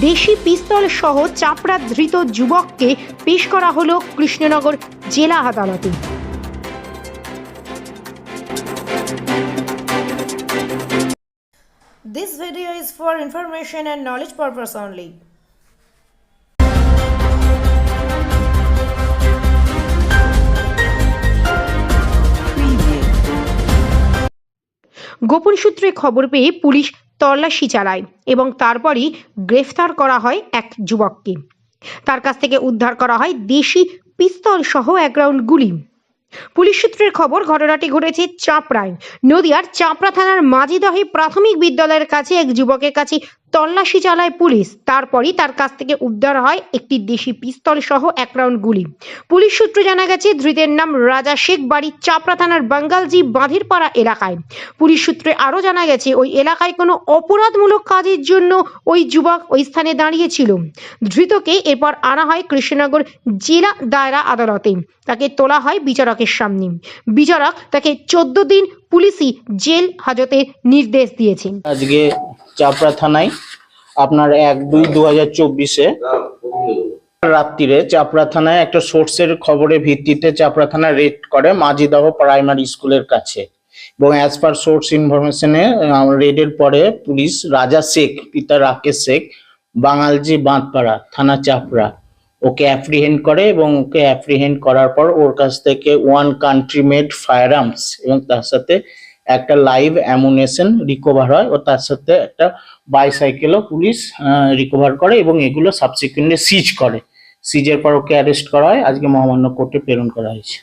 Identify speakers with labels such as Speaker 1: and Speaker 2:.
Speaker 1: দেশি পিস্তল সহ চাপড়া ধৃত যুবককে পেশ করা হলো কৃষ্ণনগর জেলা আদালতে
Speaker 2: This video is for information and knowledge purpose only.
Speaker 1: গোপন সূত্রে খবর পেয়ে পুলিশ তল্লাশি চালায় এবং তারপরই গ্রেফতার করা হয় এক যুবককে। তার কাছ থেকে উদ্ধার করা হয় দেশি পিস্তল সহ এক রাউন্ড গুলি। পুলিশ সূত্রের খবর, ঘটনাটি ঘটেছে চাপড়ায়। নদিয়ার চাপড়া থানার মাঝিদহে প্রাথমিক বিদ্যালয়ের কাছে এক যুবকের কাছে তল্লাশি চালায় পুলিশ। তারপরই তার কাছ থেকে উদ্ধার হয় একটি দেশি পিস্তল সহ এক রাউন্ড গুলি। পুলিশ সূত্রে জানা গেছে, ধৃতের নাম রাজা শেখ, বাড়ি চাপড়া থানার বাঙ্গালজি বাঁধিরপাড়া এলাকায়। পুলিশ সূত্রে আরও জানা গেছে, ওই এলাকায় কোনো অপরাধমূলক কাজের জন্য ওই যুবক ওই স্থানে দাঁড়িয়েছিল। ধৃতকে এরপর আনা হয় কৃষ্ণনগর জেলা দায়রা আদালতে। তাকে তোলা হয় বিচারকের সামনে। বিচারক তাকে চোদ্দ দিন পুলিশি জেল হাজতের নির্দেশ দিয়েছেন।
Speaker 3: আজকে চাপড়া থানায় আপনার এক দুই দু হাজার চব্বিশে রাত্রিরে চাপড়া থানায় একটা সোর্সের খবরের ভিত্তিতে চাপড়া থানা রেড করে মাঝিদহ প্রাইমারি স্কুলের কাছে। এবং অ্যাজ পার সোর্স ইনফরমেশনে রেডের পরে পুলিশ রাজা শেখ, পিতা রাকেশ শেখ, বাঙালজি বাঁধপাড়া, থানা চাপড়া, ওকে অ্যাপ্রিহেন্ড করে এবং ওকে অ্যাপ্রিহেন্ড করার পর ওর কাছ থেকে one country made firearms এবং তার সাথে একটা লাইভ অ্যামুনেশন রিকভার হয় ও তার সাথে একটা বাইসাইকেলও পুলিশ রিকভার করে এবং এগুলো সাবসিকুয়েন্টলি সিজ করে। সিজের পর ওকে অ্যারেস্ট করা হয়। আজকে মহামান্য কোর্টে প্রেরণ করা হয়েছে।